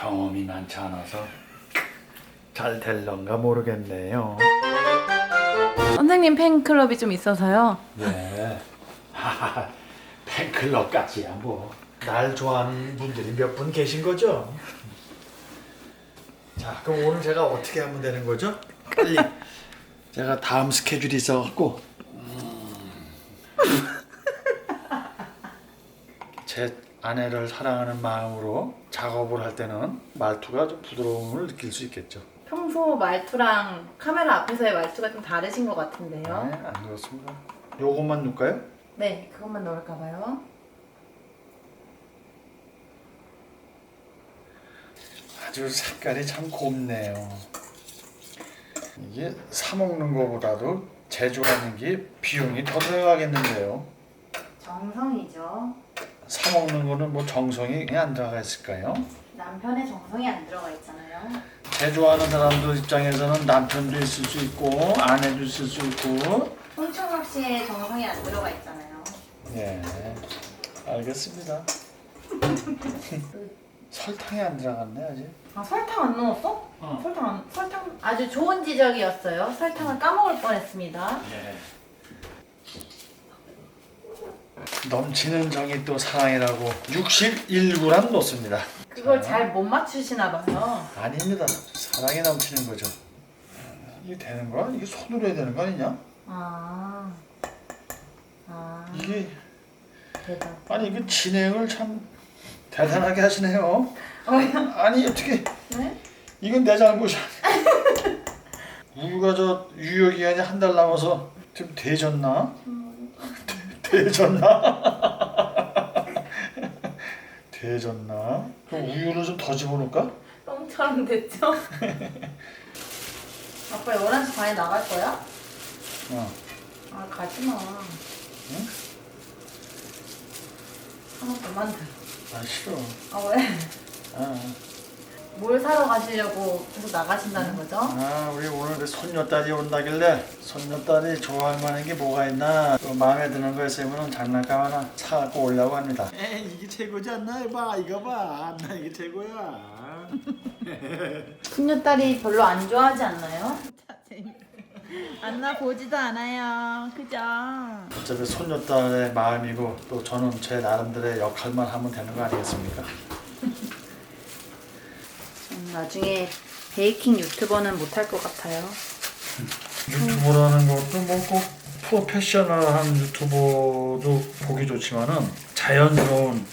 경험이 많지 않아서 잘 될런가 모르겠네요. 선생님 팬클럽이 좀 있어서요. 네. 하하, 팬클럽까지야 뭐. 날 좋아하는 분들이 몇 분 계신 거죠? 자, 그럼 오늘 제가 어떻게 하면 되는 거죠? 빨리. 제가 다음 스케줄이 있어갖고. 음. 제 아내를 사랑하는 마음으로 작업을 할 때는 말투가 좀 부드러움을 느낄 수 있겠죠. 평소 말투랑 카메라 앞에서의 말투가 좀 다르신 것 네, 같은데요. 안 그렇습니다. 요것만 넣을까요? 네, 그것만 넣을까 봐요. 아주 색깔이 참 곱네요. 이게 사 먹는 것보다도 제조하는 게 비용이 더 들어가겠는데요. 정성이죠. 사 먹는 거는 뭐 정성이 안 들어가 있을까요? 남편의 정성이 안 들어가 있잖아요. 제조하는 사람들 입장에서는 남편도 있을 수 있고 아내도 있을 수 있고 홍청학 씨의 정성이 안 들어가 있잖아요. 예 알겠습니다. 설탕이 안 들어갔네 아직. 아 설탕 안 넣었어? 어. 설탕 안, 설탕 아주 좋은 지적이었어요. 설탕을 까먹을 뻔했습니다. 예. 넘치는 정이 또 사랑이라고 61g 넣습니다. 그걸 자, 잘 못 맞추시나 봐요. 아닙니다. 사랑이 넘치는 거죠. 이게 되는 거야? 이게 손으로 해야 되는 거 아니냐? 아, 아 이게 대박. 아니 이게 진행을 참 대단하게 하시네요. 어요? 아니 어떻게 네? 이건 내 잘못이 아니야. 우유가 저 유효 기간이 한 달 남아서 좀 되졌나? 되졌나? 되졌나? 그럼 우유를 좀 더 집어넣을까? 똥처럼 됐죠? 아빠 11시 반에 나갈 거야? 어. 아 가지마. 응? 하나 더 만들어. 아 싫어. 아 왜? 아, 뭘 사러 가시려고 계속 나가신다는 거죠? 아 우리 오늘 그 손녀딸이 온다길래 손녀딸이 좋아할 만한 게 뭐가 있나 또 마음에 드는 거 있으면 장난감 하나 사갖고 오려고 합니다. 에이 이게 최고지 않나? 봐 이거 봐. 나 이게 최고야. 손녀딸이 별로 안 좋아하지 않나요? 안나 보지도 않아요. 그죠? 어차피 손녀딸의 마음이고 또 저는 제 나름대로의 역할만 하면 되는 거 아니겠습니까? 음, 나중에 베이킹 유튜버는 못할 것 같아요. 유튜버라는 것도 뭐꼭 프로페셔널한 유튜버도 보기 좋지만은 자연스러운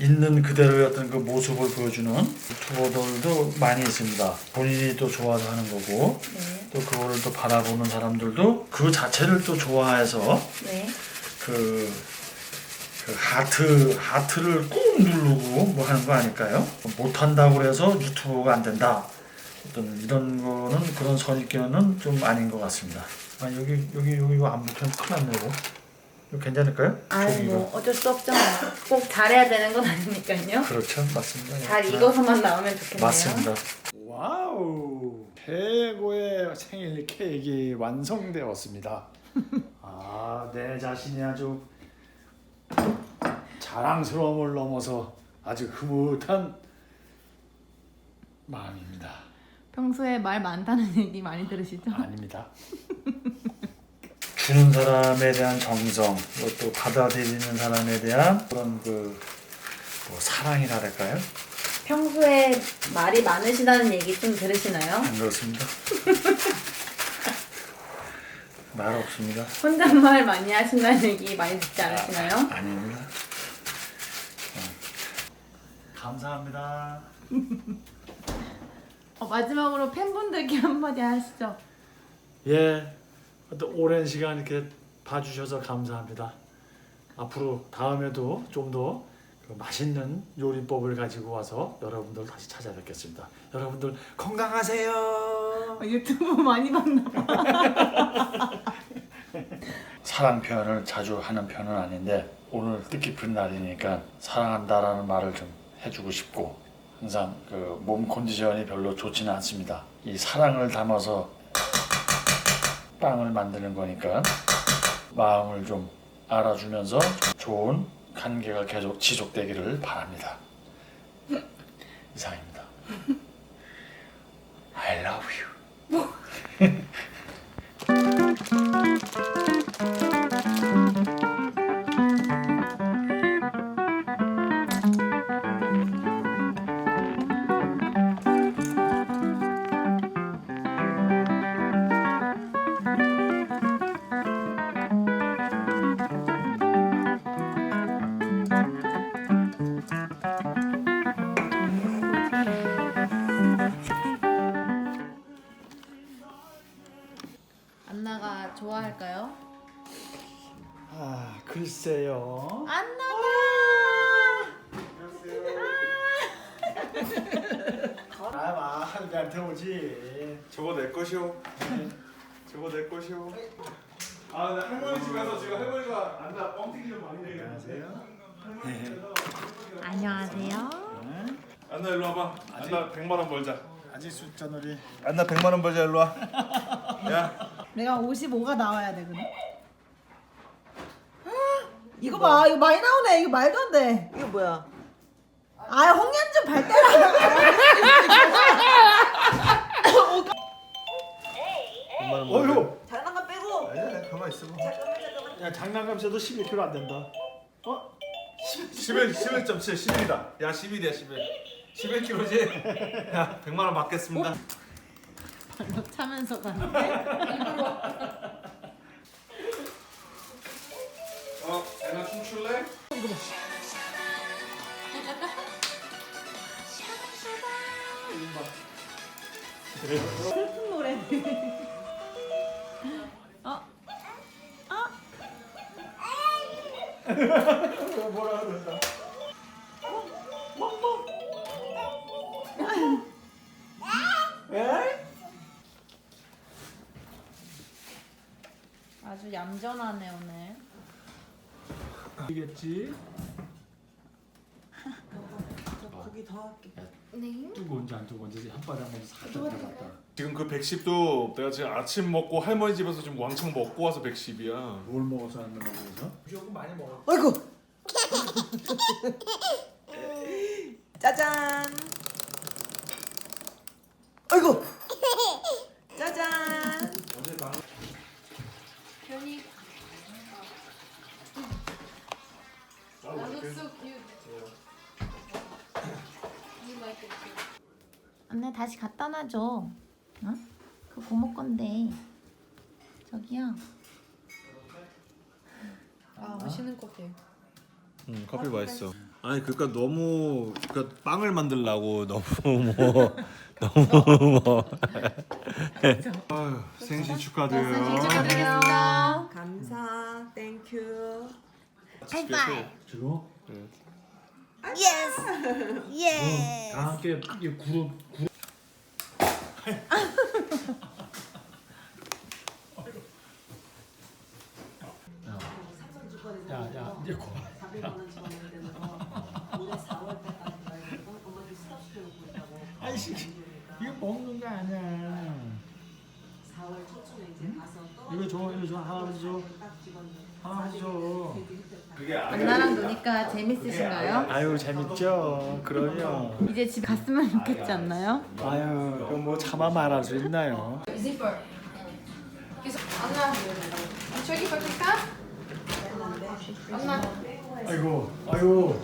있는 그대로의 어떤 그 모습을 보여주는 유튜버들도 많이 있습니다. 본인이 또 좋아서 하는 거고 네. 또 그거를 또 바라보는 사람들도 그 자체를 또 좋아해서 네. 그, 그 하트 하트를 꾹 누르고 뭐 하는 거 아닐까요? 못한다고 해서 유튜브가 안 된다. 어떤 이런 거는 그런 선입견은 좀 아닌 것 같습니다. 아 여기 여기 여기 이거 안 붙으면 큰일 났네 이거. 이거 괜찮을까요? 아이 종이가. 뭐 어쩔 수 없잖아요. 꼭 잘해야 되는 건 아니니까요. 그렇죠, 맞습니다. 잘 익어서만 나오면 좋겠네요. 맞습니다. 와우 최고의 생일 케이크 완성되었습니다. 아, 내 자신이 아주 자랑스러움을 넘어서 아주 흐뭇한 마음입니다. 평소에 말 많다는 얘기 많이 들으시죠? 아닙니다. 주는 사람에 대한 정성, 또 받아들이는 사람에 대한 그런 그 뭐 사랑이라 할까요? 평소에 말이 많으시다는 얘기 좀 들으시나요? 안 그렇습니다. 말 없습니다. 혼잣말 많이 하신다는 얘기 많이 듣지 않으시나요? 아닙니다. 어. 감사합니다. 어, 마지막으로 팬분들께 한마디 하시죠. 예, 또 오랜 시간 이렇게 봐주셔서 감사합니다. 앞으로 다음에도 좀더 그 맛있는 요리법을 가지고 와서 여러분들 다시 찾아뵙겠습니다. 여러분들 건강하세요. 어, 유튜브 많이 봤나 봐. 사랑 표현을 자주 하는 편은 아닌데 오늘 뜻깊은 날이니까 사랑한다라는 말을 좀 해주고 싶고 항상 그 몸 컨디션이 별로 좋지는 않습니다. 이 사랑을 담아서 빵을 만드는 거니까 마음을 좀 알아주면서 좋은 관계가 계속 지속되기를 바랍니다. 이상입니다. 글쎄요. 안 나가. 아마 한가한테 오지. 저거 내 것이오. 저거 내 것이오. 아, 근데 할머니 집에서 지금 할머니가 앉아 뻥튀기 좀 많이 내게. 안녕하세요. 안녕하세요. 안나 일로 와봐. 안나 100만 원 벌자. 아직 숫자 놀이. 안나 100만 원 벌자 일로 와. 야, 내가 55가 나와야 돼 그럼. 이거 봐 이거 많이 나오네 이거 말도 안 돼. 이거 뭐야? 아 홍련좀 발대라. 어휴. 장난감 빼고. 아니야, 가만 있어. 잠깐만 잠깐만. 야 장난감 써도 11kg 안 된다. 어? 11, 11.7, 11이다. 야, 11이야, 11. 11kg지? 야, 100만 원 받겠습니다. 발로 차면서 가는데. 춤출래? 슬픈 노래. 어? 뭐라 그런다. 아주 얌전하네 오늘. 이겠지. 고기 더 할게. 뜨거운지 안 뜨거운지 한 바닥 먼저 살짝 나갔다. 지금 그 110도 내가 지금 아침 먹고 할머니 집에서 지금 왕창 먹고 와서 110이야. 뭘 먹어서 안 먹어서? 조금 많이 먹어. 어이구. 짜잔. 어이구. 안내 다시 갖다 놔줘. 어? 그 고모 건데. 저기요. 아 맛있는 커피. 응, 커피 맛있어. 아니 그러니까 너무 그러니까 빵을 만들라고 너무 뭐 너무 뭐. 아유, 생신 축하드려요. 축하드리겠습니다. 감사. 땡큐. 하이파이. 지금 예스. 예. 다 함께 이 그룹 그룹. 야, 야, 이제 고. 아이씨, 이거 먹는 거 아니야. 이거 줘, 이거 줘, 할아버지 줘. 할아버지 줘. 안나랑 노니까 재밌으신가요? 아유 재밌죠. 그럼요. 이제 집 갔으면 좋겠지 않나요? 아유, 그거 뭐 차마 말할 수 있나요? zipper. 계속 안나 저기 볼까? 안나 아이고, 아이고.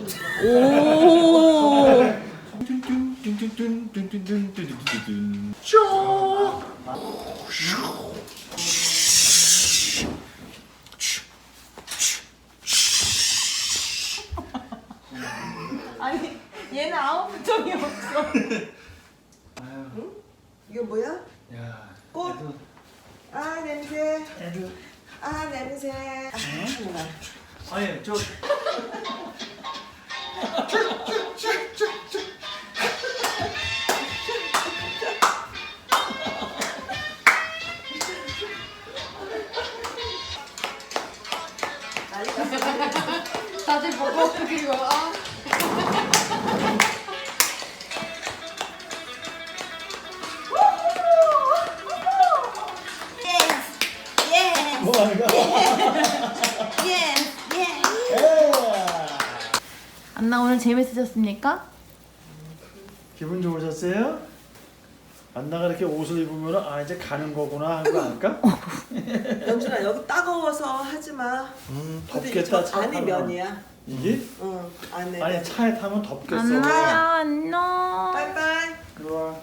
아니 얘는 아무 부정이 없어. 이거 뭐야? 야, 꽃. 아 냄새. 애들. 아 냄새. 아, 아니 저. 다들 보고 그리고 아 재밌으셨습니까? 기분 좋으셨어요? 안나가 이렇게 옷을 입으면 아 이제 가는 거구나 하는 거 알까? 영준아 여기 따가워서 하지 마. 음 근데 덥겠다 저 차 안이 타면. 면이야. 이게? 응 안에. 아니 차에 타면 덥겠어 안나야 안녕. 빠이빠이. 이리 와